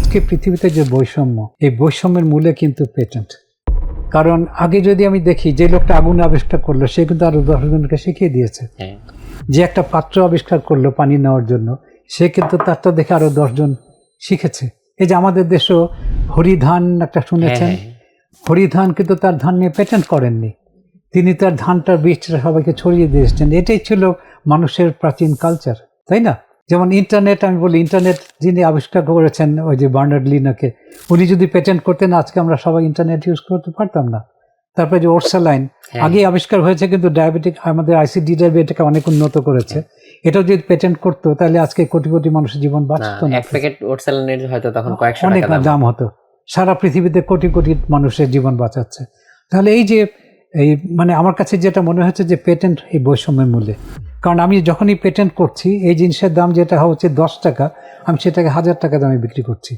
আজকে পৃথিবীতে যে বৈষম্য এই বৈষম্যের মূলে কিন্তু পেটেন্ট কারণ আগে যদি আমি দেখি যে লোকটা আগুন আবিষ্কার করল সে কিন্তু আরও দশজনকে শিখিয়ে দিয়েছে। হ্যাঁ। যে একটা পাত্র আবিষ্কার করল পানি নেওয়ার জন্য সে কিন্তু তারটা দেখে আরও দশজন শিখেছে। এই যে আমাদের দেশও হরিধান একটা শুনেছেন? হ্যাঁ, হরিধান কিন্তু তার ধান নিয়ে পেটেন্ট করেননি। তিনি তার ধানটার বীজটা সবাইকে ছড়িয়ে দিয়েছেন এটাই ছিল মানুষের প্রাচীন কালচার তাই না? যেমন ইন্টারনেট আমি বলি ইন্টারনেট যিনি আবিষ্কার করেছেন ওই যে বার্নার্ড লিনাকে উনি যদি পেটেন্ট করতেন আজকে আমরা সবাই ইন্টারনেট ইউজ করতে পারতাম না। তারপরে যে ওরসালাইন হ্যাঁ। আগে আবিষ্কার হয়েছে কিন্তু ডায়াবেটিক আমাদের আইসিডি এটাকে অনেক উন্নত করেছে। এটাও যদি পেটেন্ট করতো তাহলে আজকে কোটি কোটি মানুষের জীবন বাঁচত না। এক প্যাকেট ওট স্যালানের হয়তো তখন কয়েকশো অনেক দাম। দাম হতো। সারা পৃথিবীতে কোটি কোটি মানুষের জীবন বাঁচাচ্ছে। তাহলে এই যে এই মানে আমার কাছে যেটা মনে হচ্ছে যে পেটেন্ট এই বৈষম্যের মূল্যে কারণ আমি যখনই পেটেন্ট করছি, এই জিনিসের দাম যেটা হচ্ছে দশ টাকা, আমি সেটাকে হাজার টাকা দামে বিক্রি করছি।